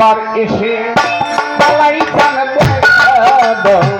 একবার এসে পালাই জানতে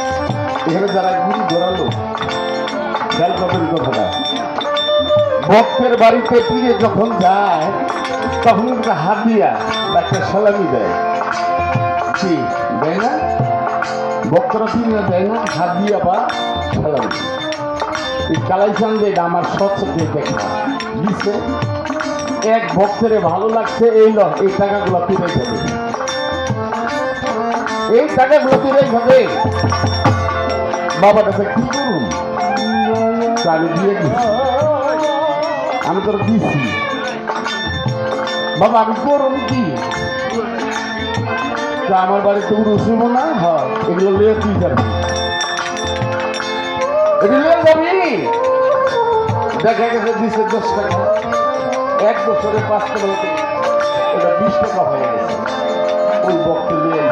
এখানে যারা গুরু ধরালো খেয়াল করবেন কথাটা। ভক্তের বাড়িতে ফিরে যখন যায়, তখন একটা হাত দিয়া বা একটা সালামি দেয়। কি দেয় না? ভক্তরা ফিরে দেয় না? হাত দিয়া বা সালামি। এই কালাই যে আমার সচকে দেখা। দিচ্ছে এক ভক্তের ভালো লাগছে, এই ল, এই টাকাগুলো তুলে যাবে এই টাকাগুলো তুলে যাবে বাবা কাছে কি করুন তা আমি দিয়ে দিচ্ছি আমি তোর দিচ্ছি বাবা, আমি করুন কি? আমার বাড়িতে কোনো শুভ না? হয়, এগুলো লিয়ে তুই যাবি। এগুলো যাবি? দেখা গেছে দিচ্ছে দশ টাকা। এক বছরে পাঁচ টাকা এটা বিশ টাকা হয়ে গেছে। ওই ভক্ত নিয়ে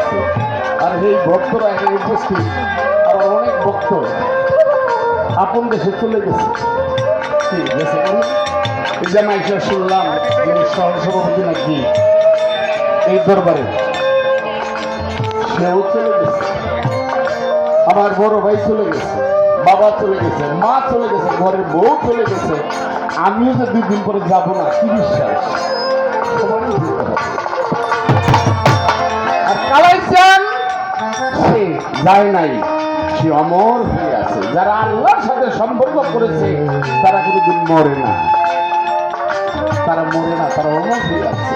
আর এই ভক্তরা এখানে উপস্থিত। অনেক ভক্ত আপন দেশে চলে গেছে। শুনলাম নাকি এই দরবারে। সেও চলে গেছে। আমার বড় ভাই চলে গেছে, বাবা চলে গেছে, মা চলে গেছে, ঘরের বউ চলে গেছে। আমিও যে দুই দিন পরে যাব না, কি বিশ্বাস? আর কালাইচান, সে যায় নাই। সে অমর হয়ে আছে। যারা আল্লাহর সাথে সম্পর্ক করেছে, তারা কোনোদিন মরে না। তারা মরে না, তারা অমর হয়ে আছে।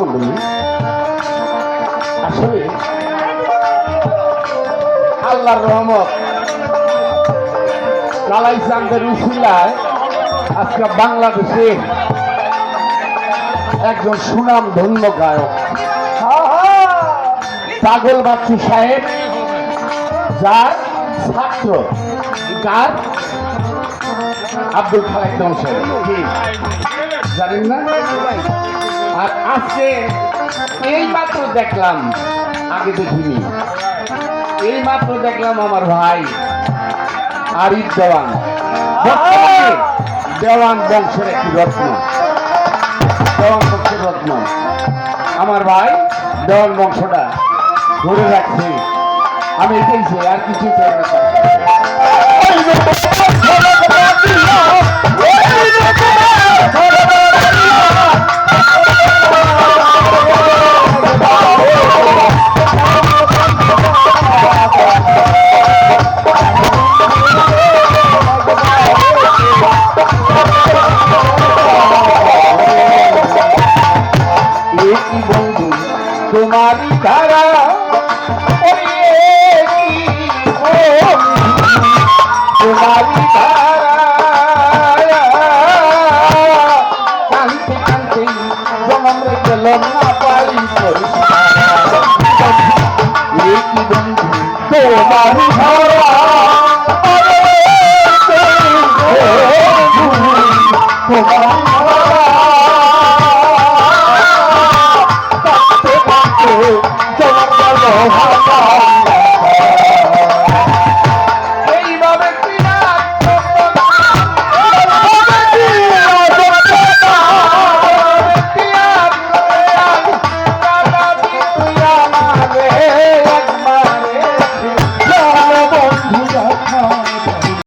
মন্ডলী আসলে আল্লাহর রহমত। কালাই চান্দের উসিলায় আজকে বাংলাদেশে একজন সুনাম ধন্য গায়ক। পাগল বাচ্চু সাহেব, যার ছাত্র কার আব্দুল খালেক জানেন না? আর আজকে এই মাত্র দেখলাম, আগে দেখিনি। এই মাত্র দেখলাম আমার ভাই আরিফ দেওয়ান। দেওয়ান বংশের একটি রত্ন। দেওয়ান বংশের রত্ন। আমার ভাই দেওয়ান বংশটা ধরে রাখছে। আমি এটাই আর কিছু চাই না। একই তোমারই ধারা তোমারই ধারা কানতে কানতে জনম রেখে না পাই একই বন্ধু তোমারই ধারা